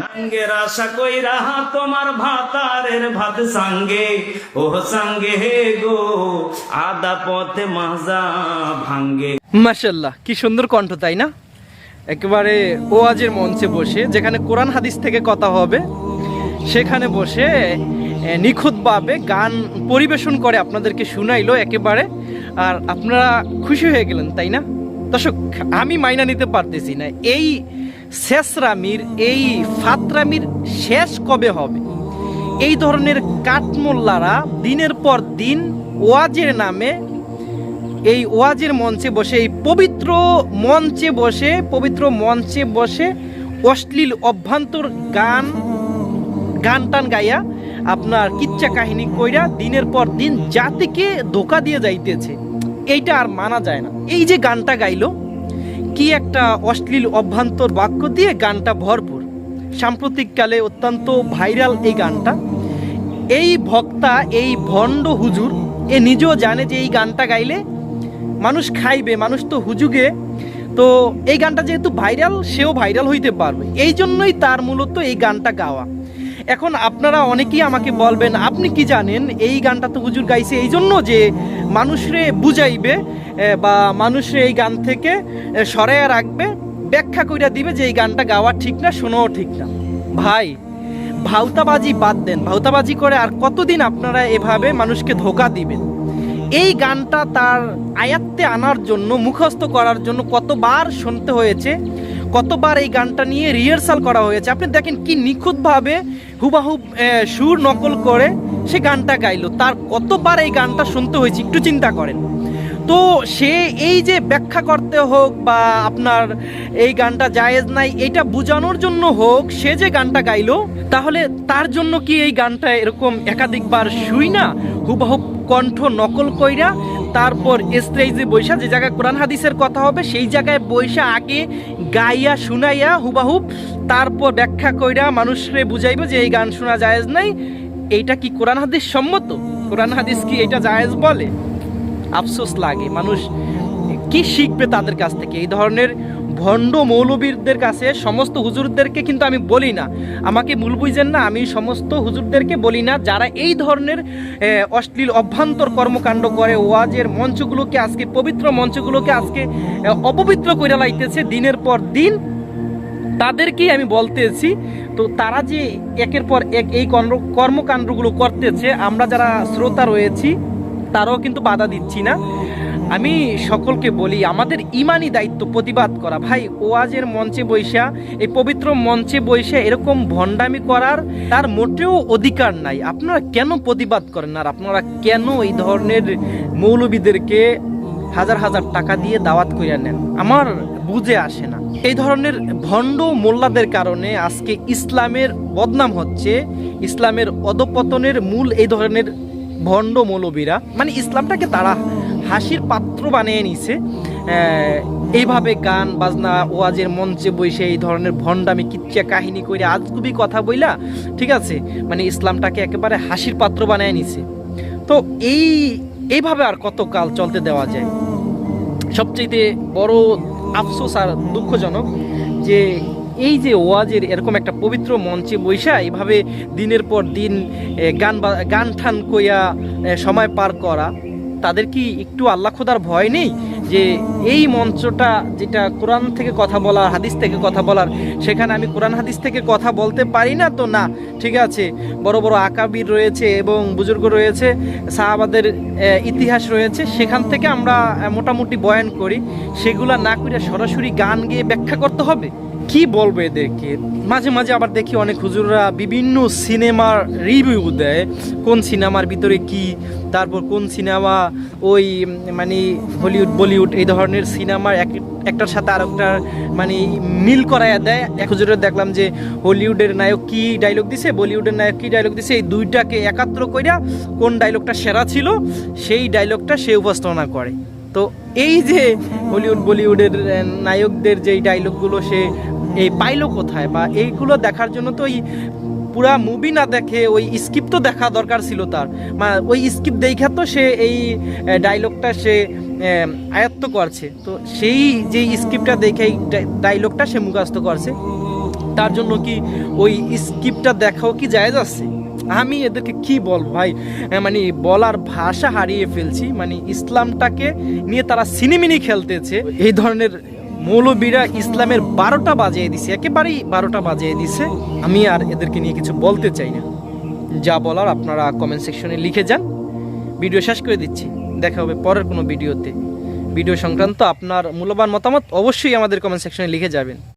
নাঙ্গের আশা কইরা তোমার ভাতারের ভাত ও হে গো, আদা পথে মাজা ভাঙ্গে। মাশাল্লাহ কি সুন্দর কণ্ঠ, তাই না? একেবারে ওয়াজের মঞ্চে বসে, যেখানে কোরআন হাদিস থেকে কথা হবে, সেখানে বসে নিখুঁতভাবে গান পরিবেশন করে আপনাদেরকে শুনাইলো একেবারে। আর আপনারা খুশি হয়ে গেলেন, তাই না? দর্শক, আমি মাইনা নিতে পারতেছি না। এই শেষরামির, এই ফাতরামির শেষ কবে হবে? এই ধরনের কাঠমোল্লারা দিনের পর দিন ওয়াজের নামে, এই ওয়াজের মঞ্চে বসে, এই পবিত্র মঞ্চে বসে, পবিত্র মঞ্চে বসে অশ্লীল অভ্যন্তর গান গান টান গাইয়া আপনার কিচ্ছা কাহিনী কইরা দিনের পর দিন জাতিকে ধোকা দিয়ে যাইতেছে। এইটা আর মানা যায় না। এই যে গানটা গাইলো কি একটা অশ্লীল অভ্যন্তর বাক্য দিয়ে গানটা ভরপুর? সাম্প্রতিককালে অত্যন্ত ভাইরাল এই গানটা। এই ভক্তা, এই ভণ্ড হুজুর, এ নিজেও জানে যে এই গানটা গাইলে মানুষ খাইবে, মানুষ তো হুজুগে। তো এই গানটা যেহেতু ভাইরাল, সেও ভাইরাল হইতে পারবে। এই জন্যই তার মূলত এই গানটা গাওয়া। এখন আপনারা অনেকেই আমাকে বলবেন, আপনি কি জানেন, এই গানটা তো হুজুর গাইছে এই জন্য যে মানুষরে বুঝাইবে বা মানুষরে এই গান থেকে সরাইয়া রাখবে, ব্যাখ্যা কইরা দিবে যে এই গানটা গাওয়া ঠিক না, শোনাও ঠিক না। ভাই ভাউতাবাজি বাদ দেন। ভাউতাবাজি করে আর কতদিন আপনারা এভাবে মানুষকে ধোকা দিবেন? এই গানটা তার আয়াত্তে আনার জন্য, মুখস্থ করার জন্য কতবার শুনতে হয়েছে, কতবার এই গানটা নিয়ে রিহার্সাল করা হয়েছে। আপনি দেখেন কি নিখুঁতভাবে হুবাহুব সুর নকল করে সে গানটা গাইলো। তার কতবার এই গানটা শুনতে হয়েছে, একটু চিন্তা করেন। তো সে এই যে ব্যাখ্যা করতে হোক বা আপনার এই গানটা জায়েজ নাই, এটা বোঝানোর জন্য হোক, সে যে গানটা গাইলো, তাহলে তার জন্য কি এই গানটা এরকম একাধিকবার শুই না? হুবহুব কণ্ঠ নকল কইরা তারপর স্টেজে বৈশা যে জায়গায় কোরআন হাদিসের কথা হবে, সেই জায়গায় বৈশা আগে গাইয়া শুনাইয়া হুবাহুব তারপর ব্যাখ্যা কইরা মানুষরে বুঝাইবে যে এই গান শোনা জায়েজ নাই। এইটা কি কোরআন হাদিস সম্মত? কোরআন হাদিস কি এটা জায়েজ বলে? আফসোস লাগে। মানুষ কি শিখবে তাদের কাছ থেকে? এই ধরনের ভণ্ড মৌলবীরদের কাছে সমস্ত হুজুরদেরকে কিন্তু আমি বলি না। আমাকে মূল বুঝেন না, আমি সমস্ত হুজুরদেরকে বলি না। যারা এই ধরনের অশ্লীল অভ্যন্তর কর্মকাণ্ড করে, ওয়াজের মঞ্চগুলোকে আজকে, পবিত্র মঞ্চগুলোকে আজকে অপবিত্র করে লাইতেছে দিনের পর দিন, তাদেরকেই আমি বলতেছি। তো তারা যে একের পর এক এই কর্ম- কর্মকাণ্ডগুলো করতেছে, আমরা যারা শ্রোতা রয়েছি তারাও কিন্তু বাধা দিচ্ছি না। আমি সকলকে বলি, আমাদের ইমানি দায়িত্ব প্রতিবাদ করা। ভাই, ওয়াজের মঞ্চে বৈশা এই পবিত্র মঞ্চে বৈশা এরকম ভণ্ডামি করার তার মোটেও অধিকার নাই। আপনারা কেন প্রতিবাদ করেন? আর আপনারা কেন এই ধরনের মৌলবীদেরকে হাজার হাজার টাকা দিয়ে দাওয়াত করিয়া নেন? আমার বুঝে আসে না। এই ধরনের ভণ্ড মোল্লাদের কারণে আজকে ইসলামের বদনাম হচ্ছে। ইসলামের অধপতনের মূল এই ধরনের ভণ্ড মৌলবীরা মানে ইসলামটাকে তারা হাসির পাত্র বানিয়ে নিছে। এইভাবে গান, বাজনা, ওয়াজের মঞ্চে বসে এই ধরনের ভণ্ডামি, কিচ্ছা কাহিনী করে আজগুবি কথা বইলা, ঠিক আছে? মানে ইসলামটাকে একেবারে হাসির পাত্র বানিয়ে নিছে। তো এই, এইভাবে আর কত কাল চলতে দেওয়া যায়? সবচেয়ে বড় আফসোস আর দুঃখজনক যে এই যে ওয়াজের এরকম একটা পবিত্র মঞ্চে বৈশা এইভাবে দিনের পর দিন গান গান ঠান কইয়া সময় পার করা, তাদের কি একটু আল্লাহ খোদার ভয় নেই? যে এই মঞ্চটা যেটা কোরআন থেকে কথা বলার, হাদিস থেকে কথা বলার, সেখানে আমি কোরআন, হাদিস থেকে কথা বলতে পারি না তো না, ঠিক আছে? বড় বড় আকাবির রয়েছে এবং বুজুর্গ রয়েছে, সাহাবাদের ইতিহাস রয়েছে, সেখান থেকে আমরা মোটামুটি বয়ান করি। সেগুলা না করে সরাসরি গান গেয়ে ব্যাখ্যা করতে হবে? কি বলব এদেরকে? মাঝে মাঝে আবার দেখি অনেক হুজুররা বিভিন্ন সিনেমার রিভিউ দেয়, কোন সিনেমার ভিতরে কি, তারপর কোন সিনেমা ওই মানে হলিউড, বলিউড এই ধরনের সিনেমার এক, একটার সাথে আর একটার মানে মিল করাইয়া দেয়। এক হুজুরের দেখলাম যে হলিউডের নায়ক কি ডায়লগ দিছে? বলিউডের নায়ক কি ডায়লগ দিছে? এই দুইটাকে একাত্র কইরা কোন ডায়লগটা সেরা ছিল, সেই ডায়লগটা সে উপস্থাপনা করে। তো এই যে হলিউড, বলিউডের নায়কদের যেই ডায়লগগুলো সে এই পাইলো কোথায় বা এইগুলো দেখার জন্য তো ওই পুরা মুভি না দেখে ওই স্কিপ তো দেখা দরকার ছিল তার। মা, ওই স্কিপ দেখা তো সে এই ডায়লগটা সে আয়ত্ত করছে। তো সেই যে স্কিপটা দেখে এই ডায়লগটা সে মুখস্থ করছে। তার জন্য কি ওই স্কিপটা দেখাও কি জায়েজ আছে? আমি এদেরকে কি বলব ভাই? মানে বলার ভাষা হারিয়ে ফেলছি। মানে ইসলামটাকে নিয়ে তারা সিনেমিনি খেলতেছে। এই ধরনের মৌলবীরা ইসলামের বারোটা বাজিয়ে দিছে, একেবারেই বারোটা বাজিয়ে দিছে। আমি আর এদেরকে নিয়ে কিছু বলতে চাই না। যা বলার আপনারা কমেন্ট সেকশনে লিখে যান। ভিডিও শেষ করে দিচ্ছি। দেখা হবে পরের কোনো ভিডিওতে। ভিডিও সংক্রান্ত আপনার মূল্যবান মতামত অবশ্যই আমাদের কমেন্ট সেকশনে লিখে যাবেন।